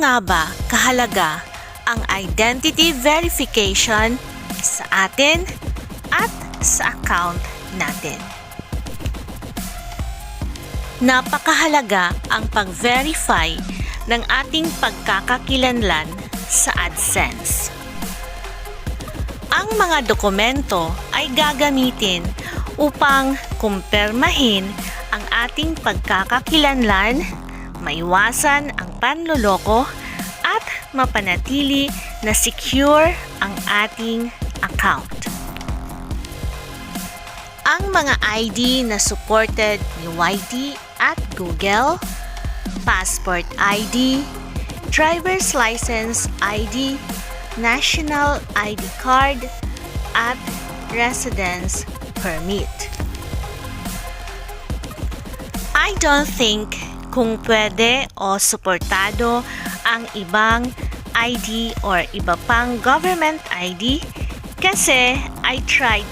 nga ba kahalaga ang identity verification sa atin at sa account natin? Napakahalaga ang pag-verify ng ating pagkakakilanlan sa AdSense. Ang mga dokumento ay gagamitin upang kumpirmahin ang ating pagkakakilanlan, maiwasan ang panloloko at mapanatili na secure ang ating account. Ang mga ID na supported ni YT at Google, passport ID, driver's license ID, national ID card, at residence permit. I don't think kung pwede o suportado ang ibang ID or iba pang government ID kasi I tried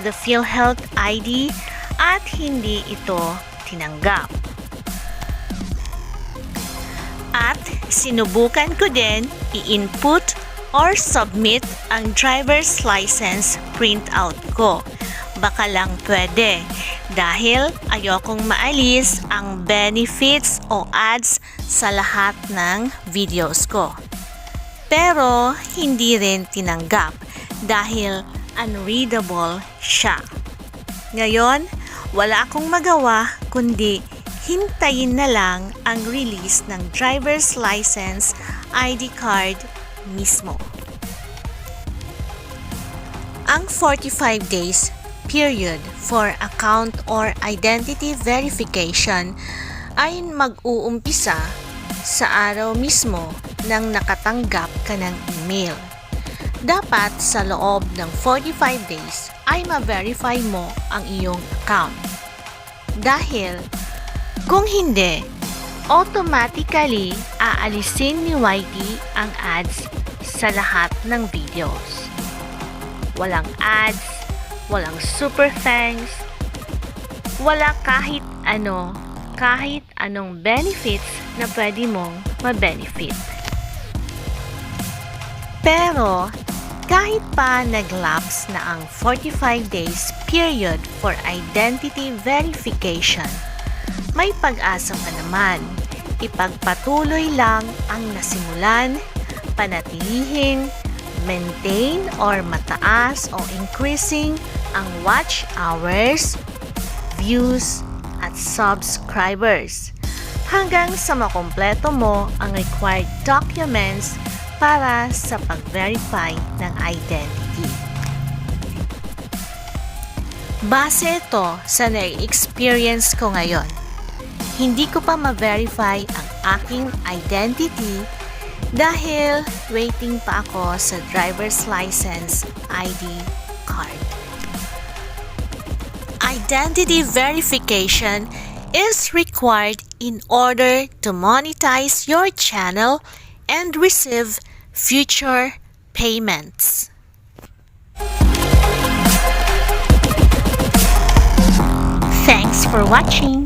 the PhilHealth ID at hindi ito tinanggap. At sinubukan ko din i-input or submit ang driver's license printout ko. Baka lang pwede dahil ayokong maalis ang benefits o ads sa lahat ng videos ko. Pero hindi rin tinanggap dahil unreadable siya. Ngayon, wala akong magawa kundi hintayin na lang ang release ng driver's license ID card mismo. Ang 45 days period for account or identity verification ay mag-uumpisa sa araw mismo nang nakatanggap ka ng email. Dapat sa loob ng 45 days ay ma-verify mo ang iyong account. Dahil kung hindi, automatically aalisin ni YT ang ads sa lahat ng videos. Walang ads, walang super thanks, wala kahit ano, kahit anong benefits na pwede mong ma-benefit. Pero, kahit pa nag-lapse na ang 45 days period for identity verification, may pag-asa pa naman. Ipagpatuloy lang ang nasimulan, panatilihing, maintain or mataas o increasing ang watch hours, views, at subscribers hanggang sa makompleto mo ang required documents para sa pag-verify ng identity. Base ito sa na-experience ko ngayon. Hindi ko pa ma-verify ang aking identity dahil waiting pa ako sa driver's license ID card. Identity verification is required in order to monetize your channel and receive future payments. Thanks for watching.